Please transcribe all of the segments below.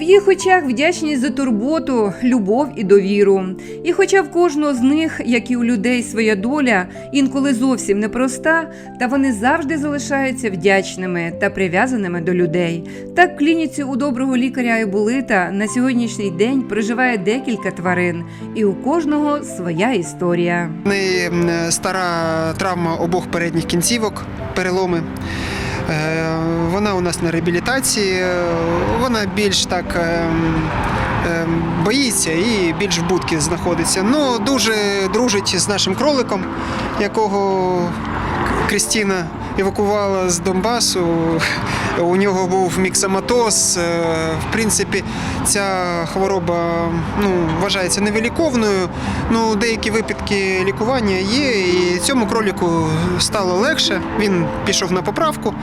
В їх очах вдячність за турботу, любов і довіру. І хоча в кожного з них, як і у людей, своя доля, інколи зовсім непроста, та вони завжди залишаються вдячними та прив'язаними до людей. Так в клініці у доброго лікаря Айбулита на сьогоднішній день проживає декілька тварин, і у кожного своя історія. М, стара травма обох передніх кінцівок, переломи. Е, Вона у нас на реабілітації, е, вона більш так ем, ем, боїться і більш в будці знаходиться. Ну, дуже дружить з нашим кроликом, якого Крістіна евакувала з Донбасу. У нього був міксоматоз. Е, В принципі, ця хвороба ну, вважається невиліковною. Ну, деякі випадки лікування є, і цьому кроліку стало легше. Він пішов на поправку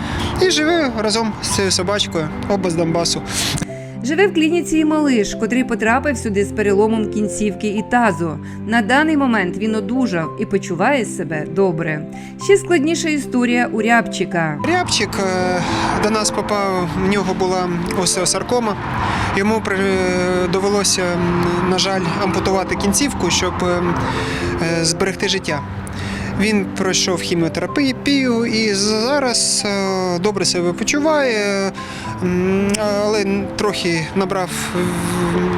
і живе разом з цією собачкою, оба з Донбасу. Живе в клініці і малиш, котрий потрапив сюди з переломом кінцівки і тазу. На даний момент він одужав і почуває себе добре. Ще складніша історія у рябчика. Рябчик е, до нас попав, в нього була остеосаркома. Йому при- довелося, на жаль, ампутувати кінцівку, щоб е, е, зберегти життя. Він пройшов хіміотерапію і зараз е, добре себе почуває, але трохи набрав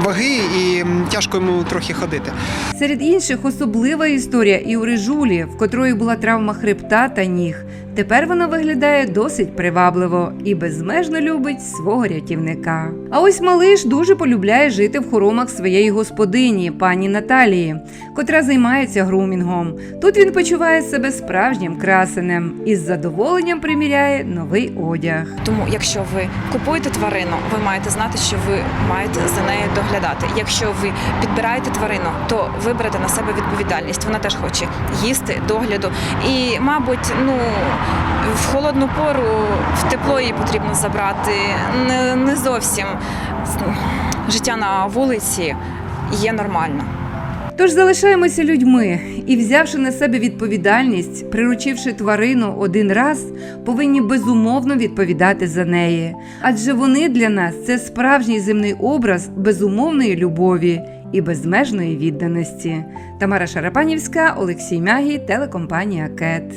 ваги і тяжко йому трохи ходити. Серед інших особлива історія і у Рижулі, в котрої була травма хребта та ніг. Тепер вона виглядає досить привабливо і безмежно любить свого рятівника. А ось малиш дуже полюбляє жити в хоромах своєї господині, пані Наталії, котра займається грумінгом. Тут він почуває себе справжнім красенем і з задоволенням приміряє новий одяг. Тому, якщо ви купуєте тварину, ви маєте знати, що ви маєте за нею доглядати. Якщо ви підбираєте тварину, то ви берете на себе відповідальність. Вона теж хоче їсти, догляду. І, мабуть, ну в холодну пору в тепло її потрібно забрати. Не, не зовсім життя на вулиці є нормально. Тож залишаємося людьми і, взявши на себе відповідальність, приручивши тварину один раз, повинні безумовно відповідати за неї. Адже вони для нас це справжній земний образ безумовної любові і безмежної відданості. Тамара Шарапанівська, Олексій Мягій, телекомпанія Кет.